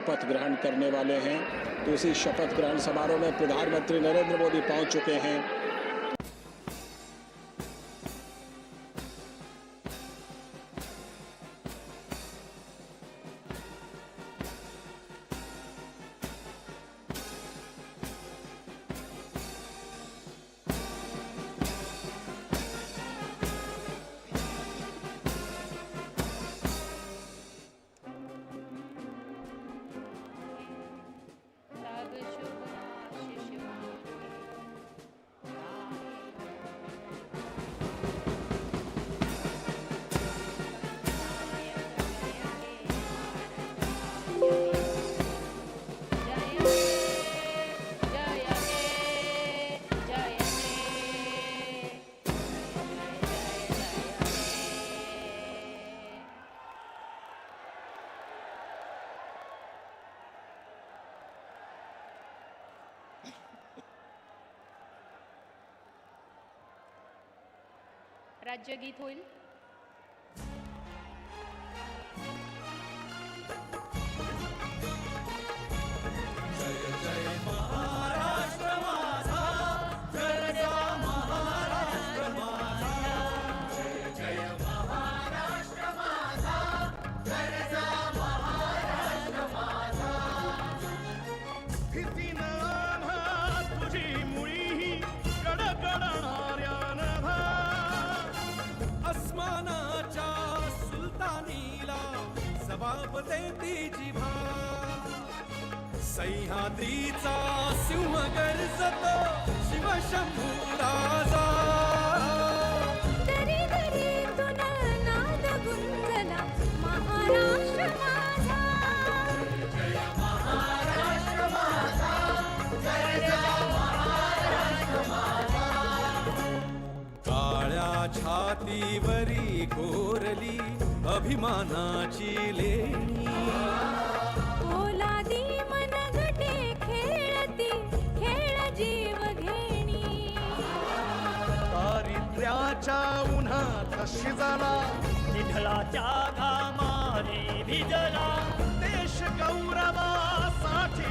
शपथ ग्रहण करने वाले हैं। तो इसी शपथ ग्रहण समारोह में प्रधानमंत्री नरेंद्र मोदी पहुंच चुके हैं। राज्यगीत होईल. अस्मानाच्या सुलतानीला जबाब देती जिभा सह्याद्रीचा सिंह गर्जतो शिवशंभू राजा दरी छातीवरी कोरली अभिमानाची लेणी. पोलादी मनगटे खेळती खेळ जीव घेणी. दारिद्र्याच्या उन्हात शिजला विठ्ठलाच्या घामाने भिजला देश गौरवासाठी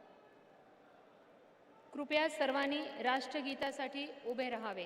कृपया सर्वांनी राष्ट्रगीतासाठी उभे राहावे.